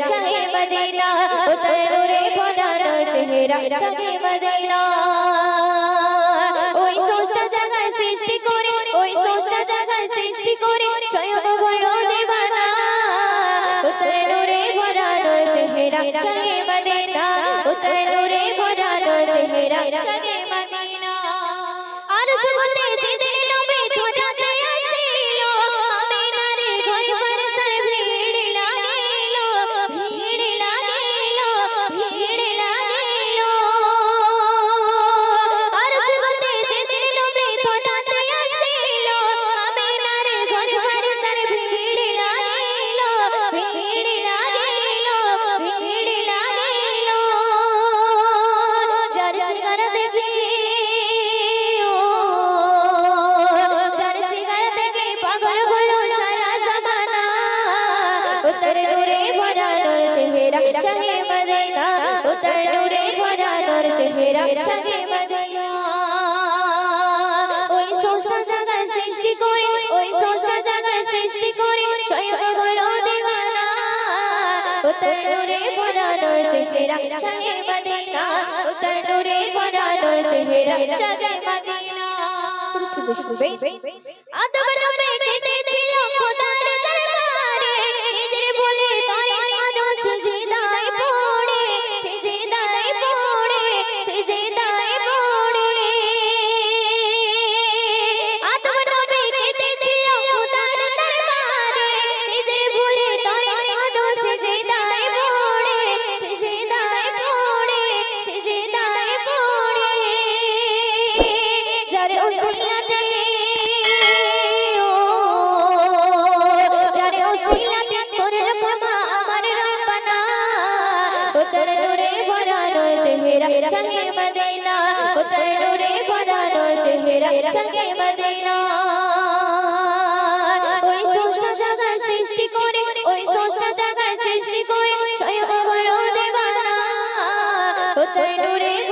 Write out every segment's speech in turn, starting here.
চাহে মদিনা উত্তর নূরে ভরানো চেহারা চাহে মদিনা ওই সোষ্টা জায়গায় সৃষ্টি করে ওই সোষ্টা জায়গায় সৃষ্টি করে স্বয়ং হলো দিবানা উত্তর নূরে ভরানো চেহারা চাহে মদিনা উত্তর নূরে ভরানো চেহারা চাহে মদিনা আর সুগতে যেদিন মদিনা উত্তর নূরে ভরানোর চেহারা চাহে মদিনা ওই সোষ্টা জায়গায় সৃষ্টি করে ওই সোষ্টা জায়গায় সৃষ্টি করে স্বয়ং হলো দিওয়ানা। উত্তর নূরে ভরানোর চেহারা চাহে মদিনা উত্তর নূরে ভরানোর চেহারা চাহে মদিনা আদম নবী কেটেছিল যার ওসিলাতে ও যার ওসিলাতে করল ক্ষমা আমার রব্বানা। উত্তর নূরে ভরানোর চেহারা চাহে মদিনা। উত্তর নূরে ভরানোর চেহারা চাহে মদিনা। ওই সোষ্টা জায়গায় সৃষ্টি করে, ওই সোষ্টা জায়গায় সৃষ্টি করে স্বয়ং হলো দেবানা। উত্তর নূরে ভরানোর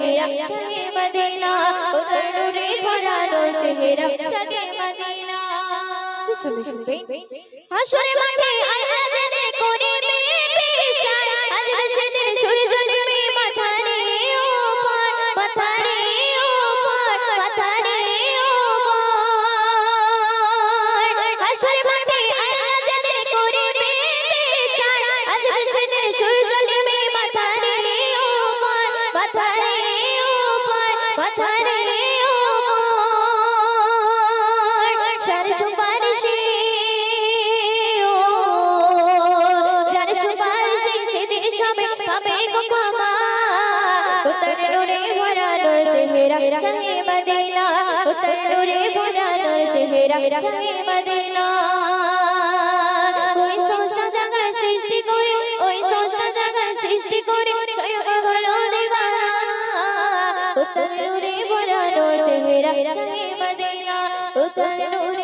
চেহারা চাহে মদিনা উত্তর নূরে ভরানোর চেহারা চাহে মদিনা হাসরে মাঠে আল্লাহ যাদের চেহারা চাহে মদিনা উত্তর নূরে চেহারা চাহে মদিনা ওই সোষ্টা জায়গায় সৃষ্টি করে ওই সোষ্টা জায়গায় সৃষ্টি করে স্বয়ং হলো দিবানা উত্তর নূরে চেহারা চাহে মদিনা উত্তর নূরে